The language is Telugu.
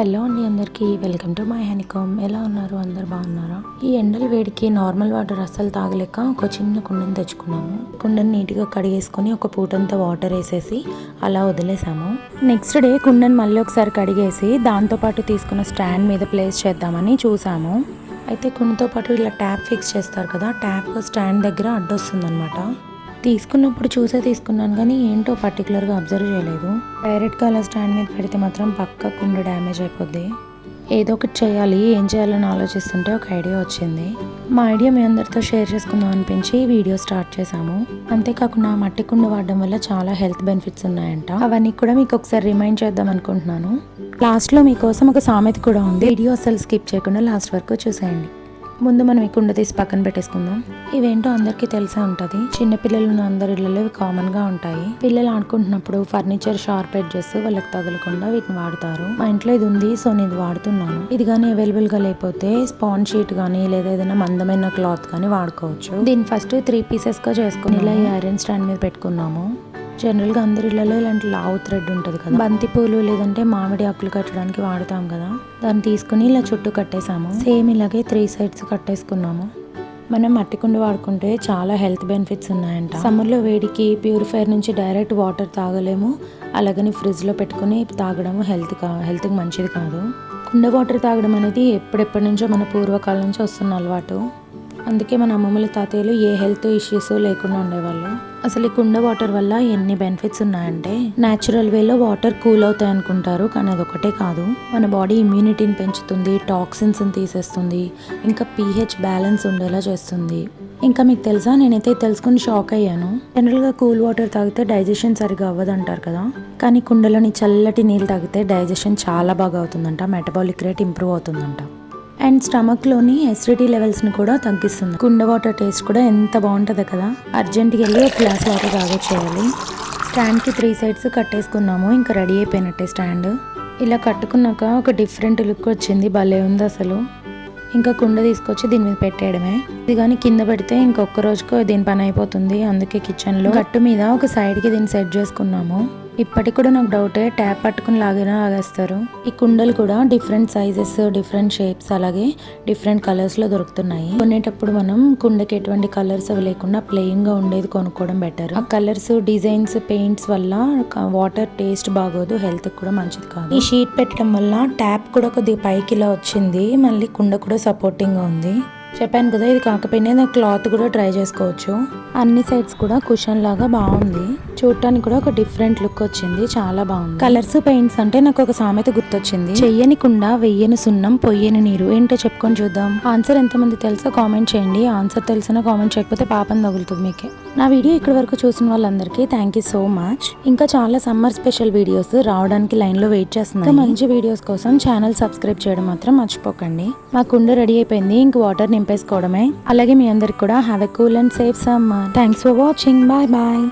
హలో అండి అందరికీ. వెల్కమ్ టు మై హెనికామ్. ఎలా ఉన్నారు? అందరు బాగున్నారా? ఈ ఎండల వేడికి నార్మల్ వాటర్ అస్సలు తాగలేక ఒక చిన్న కుండని తెచ్చుకున్నాము. కుండని నీట్గా కడిగేసుకొని ఒక పూటంతా వాటర్ వేసేసి అలా వదిలేసాము. నెక్స్ట్ డే కుండని మళ్ళీ ఒకసారి కడిగేసి దాంతోపాటు తీసుకున్న స్టాండ్ మీద ప్లేస్ చేద్దామని చూసాము. అయితే కుండతో పాటు ఇలా ట్యాప్ ఫిక్స్ చేస్తారు కదా ట్యాప్ స్టాండ్ దగ్గర అడ్డొస్తుందన్నమాట. తీసుకున్నప్పుడు చూసే తీసుకున్నాను కానీ ఏంటో పర్టికులర్గా అబ్జర్వ్ చేయలేదు. డైరెక్ట్గా అలా స్టాండ్ మీద పెడితే మాత్రం పక్క కుండ డ్యామేజ్ అయిపోద్ది. ఏదో ఒకటి చేయాలి ఏం చేయాలని ఆలోచిస్తుంటే ఒక ఐడియా వచ్చింది. మా ఐడియా మీ అందరితో షేర్ చేసుకుందాం అనిపించి వీడియో స్టార్ట్ చేశాము. అంతేకాకుండా మట్టి కుండ వాడడం వల్ల చాలా హెల్త్ బెనిఫిట్స్ ఉన్నాయంట. అవన్నీ కూడా మీకు ఒకసారి రిమైండ్ చేద్దాం అనుకుంటున్నాను. లాస్ట్లో మీకోసం ఒక సామెత కూడా ఉంది. వీడియో అసలు స్కిప్ చేయకుండా లాస్ట్ వరకు చూసేయండి. ముందు మనం ఈ కుండ తీసి పక్కన పెట్టేసుకుందాం. ఇవేంటో అందరికీ తెలిసే ఉంటుంది. చిన్నపిల్లలు ఉన్న అందరి ఇళ్ళలో ఇవి కామన్గా ఉంటాయి. పిల్లలు ఆడుకుంటున్నప్పుడు ఫర్నిచర్ షార్ప్ ఎడ్జెస్ వాళ్ళకి తగలకుండా వీటిని వాడతారు. మా ఇంట్లో ఇది ఉంది సో నేను ఇది వాడుతున్నాను. ఇది కానీ అవైలబుల్గా లేకపోతే స్పాన్ షీట్ కానీ లేదా ఏదైనా మందమైన క్లాత్ కానీ వాడుకోవచ్చు. దీన్ని ఫస్ట్ త్రీ పీసెస్గా చేసుకుని ఇలా ఈ ఐరన్ స్టాండ్ మీద పెట్టుకున్నాము. జనరల్గా అందరి ఇళ్ళలో ఇలాంటి లావు థ్రెడ్ ఉంటుంది కదా. బంతి పూలు లేదంటే మామిడి ఆకులు కట్టడానికి వాడతాం కదా. దాన్ని తీసుకుని ఇలా చుట్టూ కట్టేసాము సేమ్ ఇలాగే త్రీ సైడ్స్ కట్టేసుకున్నాము. మనం మట్టి కుండ వాడుకుంటే చాలా హెల్త్ బెనిఫిట్స్ ఉన్నాయంట. సమ్మర్లో వేడికి ప్యూరిఫైర్ నుంచి డైరెక్ట్ వాటర్ తాగలేము. అలాగని ఫ్రిడ్జ్లో పెట్టుకుని తాగడం హెల్త్ కా హెల్త్కి మంచిది కాదు. కుండ వాటర్ తాగడం అనేది ఎప్పుడెప్పటి నుంచో మన పూర్వకాలం నుంచి వస్తున్న అలవాటు. అందుకే మన అమ్మమ్మల తాతయ్యలు ఏ హెల్త్ ఇష్యూస్ లేకుండా ఉండేవాళ్ళు. అసలు ఈ కుండ వాటర్ వల్ల ఎన్ని బెనిఫిట్స్ ఉన్నాయంటే న్యాచురల్ వేలో వాటర్ కూల్ అవుతాయి అనుకుంటారు కానీ అదొకటే కాదు. మన బాడీ ఇమ్యూనిటీని పెంచుతుంది టాక్సిన్స్ని తీసేస్తుంది ఇంకా పీహెచ్ బ్యాలెన్స్ ఉండేలా చేస్తుంది. ఇంకా మీకు తెలుసా? నేనైతే తెలుసుకుని షాక్ అయ్యాను. జనరల్గా కూల్ వాటర్ తాగితే డైజెషన్ సరిగా అవ్వదు అంటారు కదా. కానీ కుండలోని చల్లటి నీళ్ళు తాగితే డైజెషన్ చాలా బాగా అవుతుందంట మెటబాలిక్ రేట్ ఇంప్రూవ్ అవుతుందంట. అండ్ స్టమక్లోని ఎసిడిటీ లెవెల్స్ని కూడా తగ్గిస్తుంది. కుండ వాటర్ టేస్ట్ కూడా ఎంత బాగుంటుందో కదా. అర్జెంట్కి వెళ్ళి ఒక గ్లాస్ వాటర్ తాగొచ్చేయాలి. స్టాండ్కి త్రీ సైడ్స్ కట్టేసుకున్నాము. ఇంకా రెడీ అయిపోయినట్టే స్టాండ్. ఇలా కట్టుకున్నాక ఒక డిఫరెంట్ లుక్ వచ్చింది. భలే ఉంది అసలు. ఇంకా కుండ తీసుకొచ్చి దీని మీద పెట్టేయడమే. ఇది కానీ కింద పెడితే ఇంకొక రోజుకు దీని పని అయిపోతుంది. అందుకే కిచెన్లో కట్టు మీద ఒక సైడ్కి దీన్ని సెట్ చేసుకున్నాము. ఇప్పటికి కూడా నాకు డౌటే ట్యాప్ పట్టుకుని లాగినా లాగేస్తారు ఈ కుండలు కూడా డిఫరెంట్ సైజెస్ డిఫరెంట్ షేప్స్ అలాగే డిఫరెంట్ కలర్స్లో దొరుకుతున్నాయి. కొనేటప్పుడు మనం కుండకి ఎటువంటి కలర్స్ అవి లేకుండా ప్లేయింగ్గా ఉండేది కొనుక్కోవడం బెటర్ ఆ కలర్స్ డిజైన్స్ పెయింట్స్ వల్ల వాటర్ టేస్ట్ బాగోదు హెల్త్ కూడా మంచిది కాదు. ఈ షీట్ పెట్టడం వల్ల ట్యాప్ కూడా కొద్దిగా పైకి ఇలా వచ్చింది మళ్ళీ కుండ కూడా సపోర్టింగ్గా ఉంది. చెప్పాను కదా ఇది కాకపోయినా నా క్లాత్ కూడా ట్రై చేసుకోవచ్చు. అన్ని సైడ్స్ కూడా కుషన్ లాగా బాగుంది. చూడటానికి కూడా ఒక డిఫరెంట్ లుక్ వచ్చింది చాలా బాగుంది. కలర్స్ పెయింట్స్ అంటే నాకు ఒక సామెత గుర్తొచ్చింది. చెయ్యని కుండ వెయ్యని సున్నం పొయ్యని నీరు ఏంటో చెప్పుకొని చూద్దాం. ఆన్సర్ ఎంతమంది తెలుసో కామెంట్ చేయండి. ఆన్సర్ తెలిసిన కామెంట్ చేయకపోతే పాపం తగులుతుంది మీకే. నా వీడియో ఇక్కడ వరకు చూసిన వాళ్ళందరికీ థ్యాంక్ యూ సో మచ్ ఇంకా చాలా సమ్మర్ స్పెషల్ వీడియోస్ రావడానికి లైన్లో వెయిట్ చేస్తున్నాను. మంచి వీడియోస్ కోసం ఛానల్ సబ్స్క్రైబ్ చేయడం మాత్రం మర్చిపోకండి. మా కుండ రెడీ అయిపోయింది ఇంక వాటర్ నింపేసుకోవడమే. అలాగే మీ అందరికి కూడా have a cool and safe summer thanks for watching bye bye